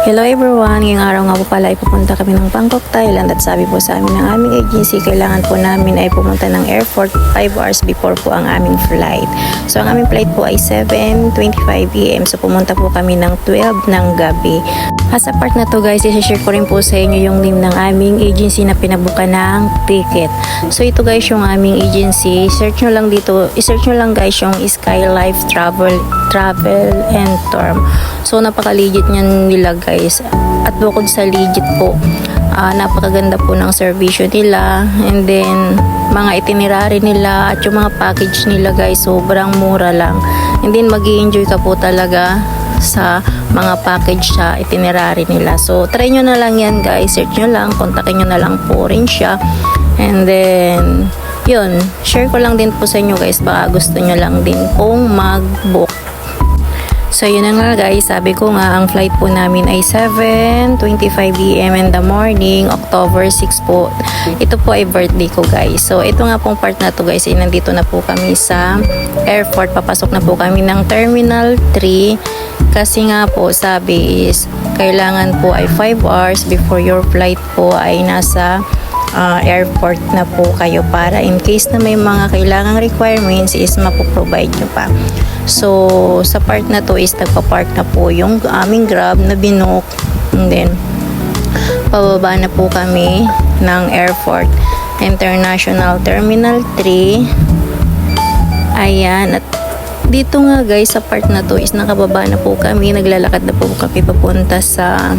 Hello everyone, ngayong araw nga po pala ay pupunta kami ng Bangkok, Thailand at sabi po sa amin ng aming agency, kailangan po namin ay pumunta ng airport 5 hours before po ang aming flight. So ang aming flight po ay 7.25am so pumunta po kami ng 12 ng gabi. At sa part na to guys, i-share ko rin po sa inyo yung name ng aming agency na pinabuka ng ticket. So ito guys yung aming agency, search nyo lang dito, i-search nyo lang guys yung Sky Life Travel Travel and Tour. So napaka-legit niyan nila guys. At bukod sa legit po, ah, napakaganda po ng servisyo nila. And then, mga itinerary nila at yung mga package nila guys, sobrang mura lang. And then, mag enjoy ka po talaga sa mga package sa itinerary nila. So, try nyo na lang yan guys. Search nyo lang, kontakin nyo na lang po rin siya. And then, yun, share ko lang din po sa inyo guys. Baka gusto nyo lang din pong mag-book. So yun na nga guys, sabi ko nga ang flight po namin ay 7.25am in the morning, October 6 po. Ito po ay birthday ko guys. So ito nga pong part na to guys, ay nandito na po kami sa airport. Papasok na po kami ng Terminal 3 kasi nga po sabi is kailangan po ay 5 hours before your flight po ay nasa uh, airport na po kayo para in case na may mga kailangang requirements is mapoprovide nyo pa. So, sa part na to is nagpa-park na po yung aming grab na binook. And then, pababa na po kami ng airport. International Terminal 3. Ayan. At dito nga guys, sa part na to is nakababa na po kami. Naglalakad na po kami papunta sa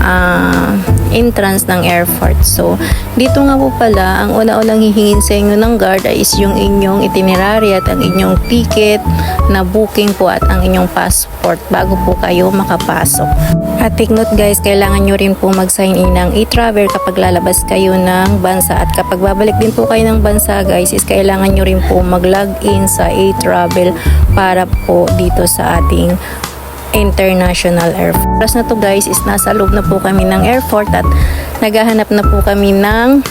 ah, entrance ng airport. So, dito nga po pala, ang una-unang hihingin sa inyo ng guard ay is yung inyong itinerary at ang inyong ticket na booking po at ang inyong passport bago po kayo makapasok. At take note guys, kailangan nyo rin po mag-sign in ng e-travel kapag lalabas kayo ng bansa at kapag babalik din po kayo ng bansa guys is kailangan nyo rin po mag-log in sa e-travel para po dito sa ating International Airport. Oras na to guys is nasa loob na po kami ng airport at naghahanap na po kami ng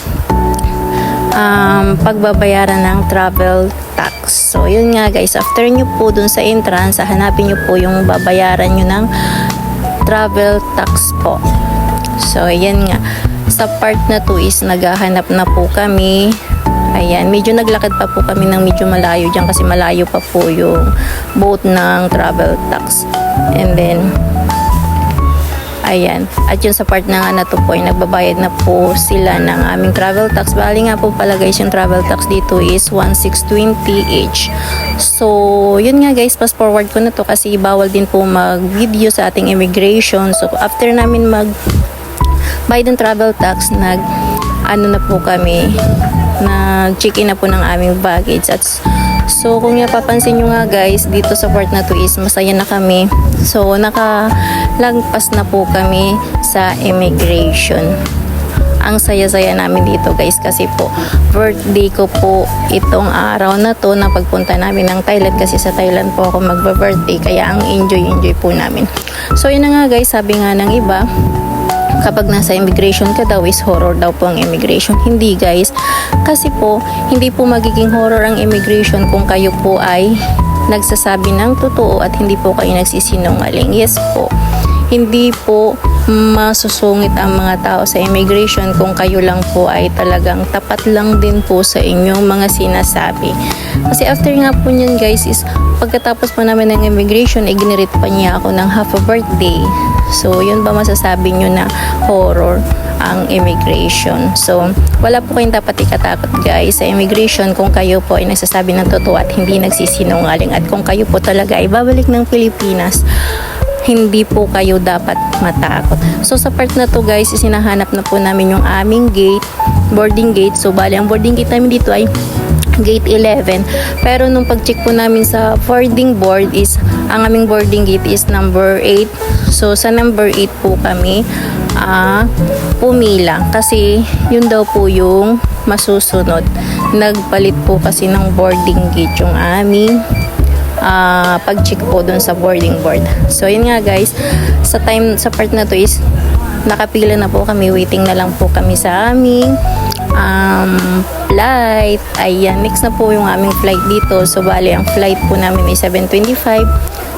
um, pagbabayaran ng travel tax. So yun nga guys, after nyo po dun sa entrance, hanapin nyo po yung babayaran nyo ng travel tax po. So yan nga, sa part na to is naghahanap na po kami Ayan, medyo naglakad pa po kami ng medyo malayo dyan kasi malayo pa po yung boat ng travel tax. And then, ayan. At yun sa part na nga na to po ay nagbabayad na po sila ng aming travel tax. Bali nga po pala guys, yung travel tax dito is 1620 each. So, yun nga guys, pass forward ko na to kasi bawal din po mag-video sa ating immigration. So, after namin mag bayad ng travel tax, nag ano na po kami, nag-check-in na po ng aming baggage. At so, kung napapansin nyo nga guys, dito sa part na to is masaya na kami. So, nakalagpas na po kami sa immigration. Ang saya-saya namin dito guys kasi po birthday ko po itong araw na to na pagpunta namin ng Thailand kasi sa Thailand po ako magba-birthday kaya ang enjoy-enjoy po namin. So yun na nga guys, sabi nga ng iba, kapag nasa immigration ka daw is horror daw po ang immigration. Hindi guys. Kasi po, hindi po magiging horror ang immigration kung kayo po ay nagsasabi ng totoo at hindi po kayo nagsisinungaling. Yes po. Hindi po masusungit ang mga tao sa immigration kung kayo lang po ay talagang tapat lang din po sa inyong mga sinasabi. Kasi after nga po niyan guys is pagkatapos po namin ng immigration, iginirit pa niya ako ng half a birthday. So, yun ba masasabi nyo na horror ang immigration? So, wala po kayong dapat ikatakot guys sa immigration kung kayo po ay nagsasabi ng totoo at hindi nagsisinungaling at kung kayo po talaga ay babalik ng Pilipinas hindi po kayo dapat matakot. So sa part na to guys, isinahanap na po namin yung aming gate, boarding gate. So bali ang boarding gate namin dito ay gate 11. Pero nung pag-check po namin sa boarding board is, ang aming boarding gate is number 8. So sa number 8 po kami ah, pumila. Kasi yun daw po yung masusunod. Nagpalit po kasi ng boarding gate yung aming ah, pag-check po dun sa boarding board. So, yun nga guys, sa time, sa part na to is, nakapila na po kami, waiting na lang po kami sa aming um, flight. Ayan, next na po yung aming flight dito. So, bali, ang flight po namin ay 7.25.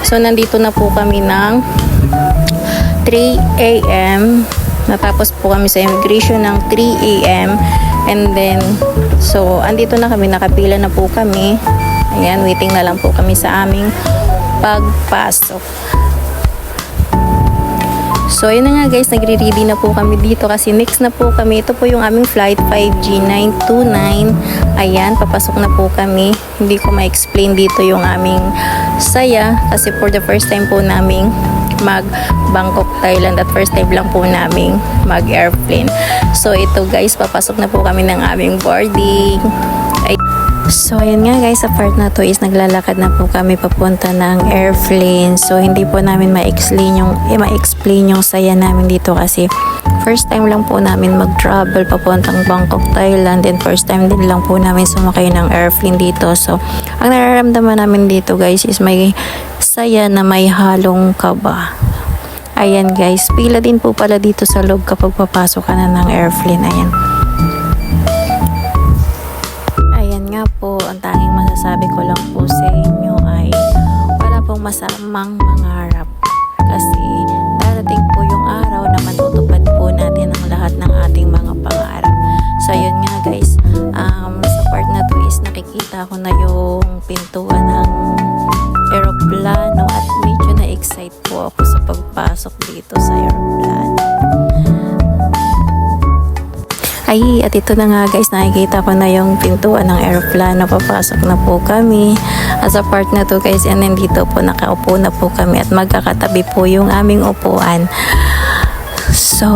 So, nandito na po kami ng 3 a.m. Natapos po kami sa immigration ng 3 a.m. And then, so, andito na kami, nakapila na po kami. Ayan, waiting na lang po kami sa aming pagpasok. So, ayun na nga guys, nagre-ready na po kami dito kasi next na po kami. Ito po yung aming flight 5G929. Ayan, papasok na po kami. Hindi ko ma-explain dito yung aming saya kasi for the first time po naming mag Bangkok, Thailand at first time lang po naming mag airplane. So, ito guys, papasok na po kami ng aming boarding. Ay So, ayun nga guys, sa part na to is naglalakad na po kami papunta ng airplane. So, hindi po namin ma-explain yung, eh, ma-explain yung saya namin dito kasi first time lang po namin mag-travel papuntang Bangkok, Thailand. And first time din lang po namin sumakay ng airplane dito. So, ang nararamdaman namin dito guys is may saya na may halong kaba. Ayan guys, pila din po pala dito sa loob kapag papasok ka na ng airplane. Ayan. Masamang mangarap. Kasi darating po yung araw na matutupad po natin ang lahat ng ating mga pangarap. So yun nga guys, um, sa part na to is nakikita ko na yung pintuan ng aeroplano at medyo na-excite po ako sa pagpasok dito sa aeroplano. Ay, at ito na nga guys, nakikita ko na yung pintuan ng aeroplano. Papasok na po kami. At sa part na to guys, yan nandito po, nakaupo na po kami at magkakatabi po yung aming upuan. So,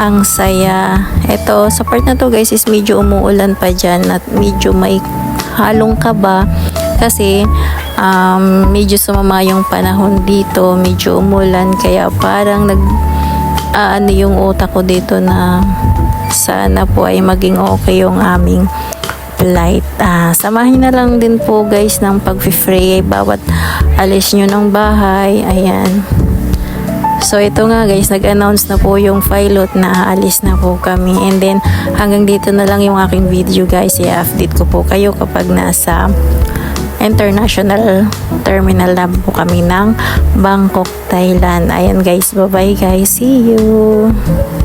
ang saya. Ito, sa part na to guys is medyo umuulan pa dyan at medyo may halong kaba kasi um, medyo sumama yung panahon dito, medyo umulan kaya parang nag ah, ano yung utak ko dito na sana po ay maging okay yung aming flight. Ah, samahin na lang din po guys ng pag-free bawat alis nyo ng bahay. Ayan. So ito nga guys, nag-announce na po yung pilot na aalis na po kami. And then hanggang dito na lang yung aking video guys. I-update ko po kayo kapag nasa international terminal na po kami ng Bangkok, Thailand. Ayan guys, bye bye guys. See you!